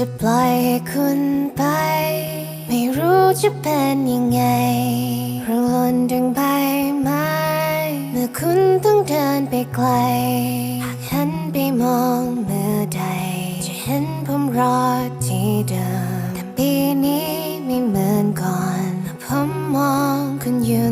จะปล่อยให้คุณไป ไม่รู้จะเป็นยังไงร่วงหล่นดังใบไม้เมื่อคุณต้องเดินไปไกล หากหันไปมองเมื่อใด จะเห็นผมรอที่เดิมแต่ปีนี้ไม่เหมือนก่อน ผมมองคุณอยู่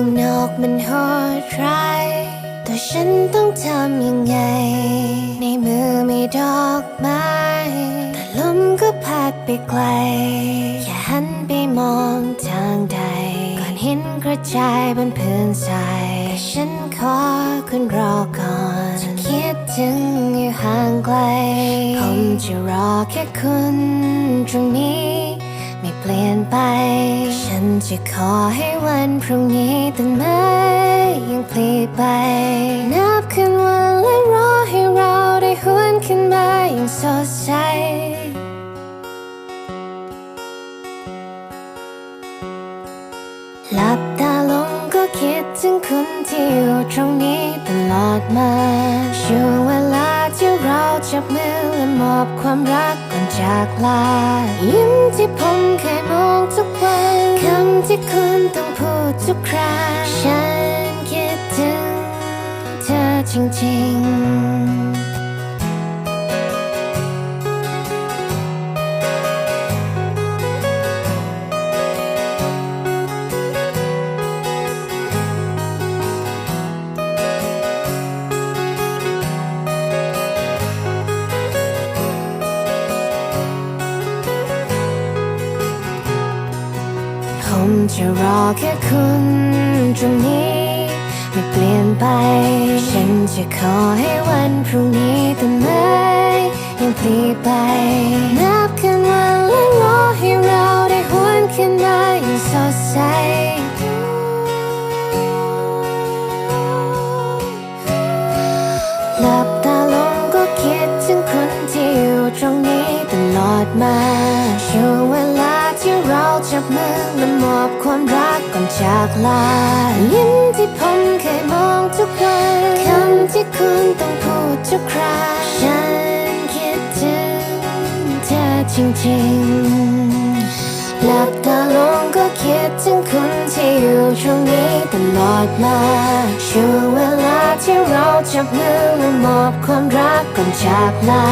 ข้างนอกมันโหดร้ายแต่ฉันต้องทำยังไง ในมือมีดอกไม้แต่ลมก็พัดไปไกลแค่าหันไปมองทางใดก่อนเห็นกระจายบนพื้นทรายแต่ฉันขอคุณรอก่อนจะคิดถึงอยู่ห่างไกล ผมจะรอแค่คุณตรงนี้ ไม่เปลี่ยนไป ฉันจะขอให้วันพรุ่งนี้ต้นไม้ยังพลีไป นับคืนวันและรอให้เราได้หวนขึ้นมาอย่างสดใสหลับตาลงก็คิดถึงคุณที่อยู่ตรงนี้ตลอดมาช่วงเวลาที่เราจับมือและมอบความรักก่อนจากลายิ้มที่ผมเคยมอง ที่คุณต้องพูดทุกครั้งฉันคิดถึงเธอจริงๆ จะรอแค่คุณตรงนี้ ไม่เปลี่ยนไป ฉันจะขอให้วันพรุ่งนี้ต้นไม้ยังพลีไป นับคืนวันและรอให้เราได้หวนคืนมาอย่างสดใสหลับตาลงก็คิดถึงคนที่อยู่ตรงนี้ตลอดมา จับมือและมอบความรักก่อนจากลายิ้มที่ผมเคยมองทุกวันคำที่คุณต้องพูดทุกคราฉันคิดถึงเธอจริงๆหลับตาลงก็คิดถึงคุณที่อยู่ตรงนี้ตลอดมาช่วงเวลาที่เราจับมือและมอบความรักก่อนจากลา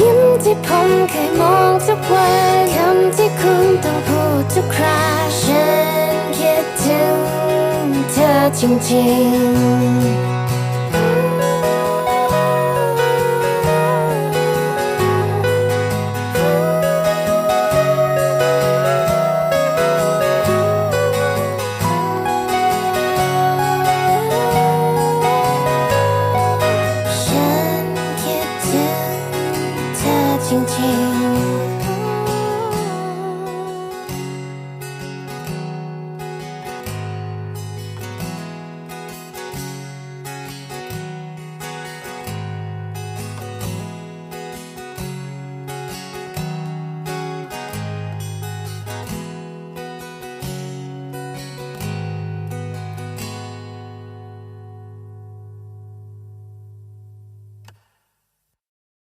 ยิ้มที่ผมเคยมองทุกวันคำที่คุณต้องพูด ทุกคราฉันคิดถึงเธอจริงๆ